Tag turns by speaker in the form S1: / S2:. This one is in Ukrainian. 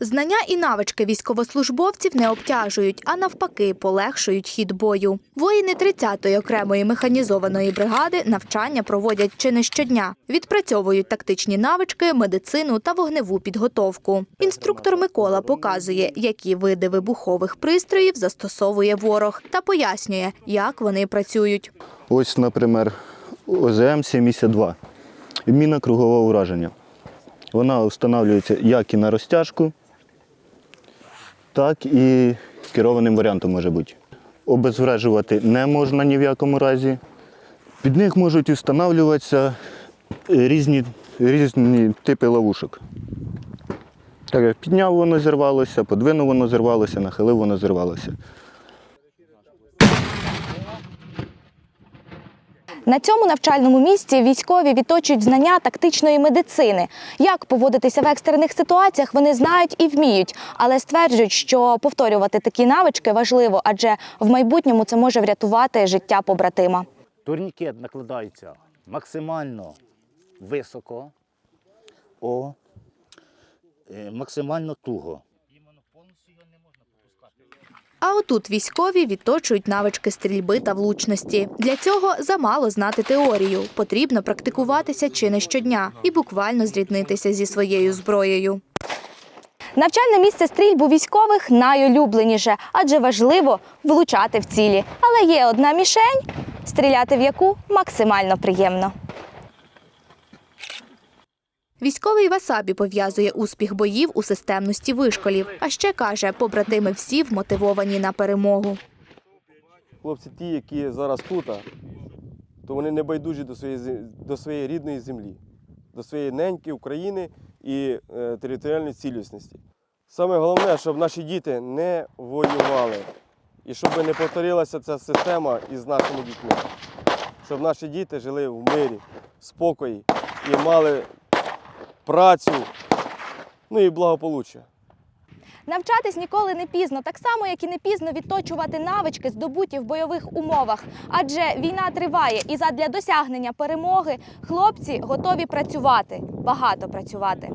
S1: Знання і навички військовослужбовців не обтяжують, а навпаки, полегшують хід бою. Воїни 30-ї окремої механізованої бригади навчання проводять чи не щодня. Відпрацьовують тактичні навички, медицину та вогневу підготовку. Інструктор Микола показує, які види вибухових пристроїв застосовує ворог, та пояснює, як вони працюють.
S2: Ось, наприклад, ОЗМ-72. Міна кругового ураження. Вона встановлюється як і на розтяжку, так і керованим варіантом може бути. Обезврежувати не можна ні в якому разі. Під них можуть встановлюватися різні, різні типи ловушок. Так як підняв воно зірвалося, подвинув воно зірвалося, нахилив воно зірвалося.
S3: На цьому навчальному місці військові відточують знання тактичної медицини. Як поводитися в екстрених ситуаціях, вони знають і вміють, але стверджують, що повторювати такі навички важливо, адже в майбутньому це може врятувати життя побратима.
S4: Турнікет накладається максимально високо, о, е, максимально туго.
S1: А отут військові відточують навички стрільби та влучності. Для цього замало знати теорію. Потрібно практикуватися чи не щодня і буквально зріднитися зі своєю зброєю.
S3: Навчальне місце стрільбу військових найулюбленіше, адже важливо влучати в цілі. Але є одна мішень, стріляти в яку максимально приємно.
S1: Військовий Васабі пов'язує успіх боїв у системності вишколів. А ще каже, побратими всі вмотивовані на перемогу.
S5: Хлопці ті, які зараз тут, то вони не байдужі до своєї, до своєї рідної землі, до своєї неньки України і е, територіальної цілісності. Саме головне, щоб наші діти не воювали і щоб не повторилася ця система із нашими дітьми. Щоб наші діти жили в мирі, спокої і мали працю, ну і благополуччя.
S3: Навчатись ніколи не пізно, так само як і не пізно відточувати навички, здобуті в бойових умовах. Адже війна триває, і задля досягнення перемоги хлопці готові працювати, багато працювати.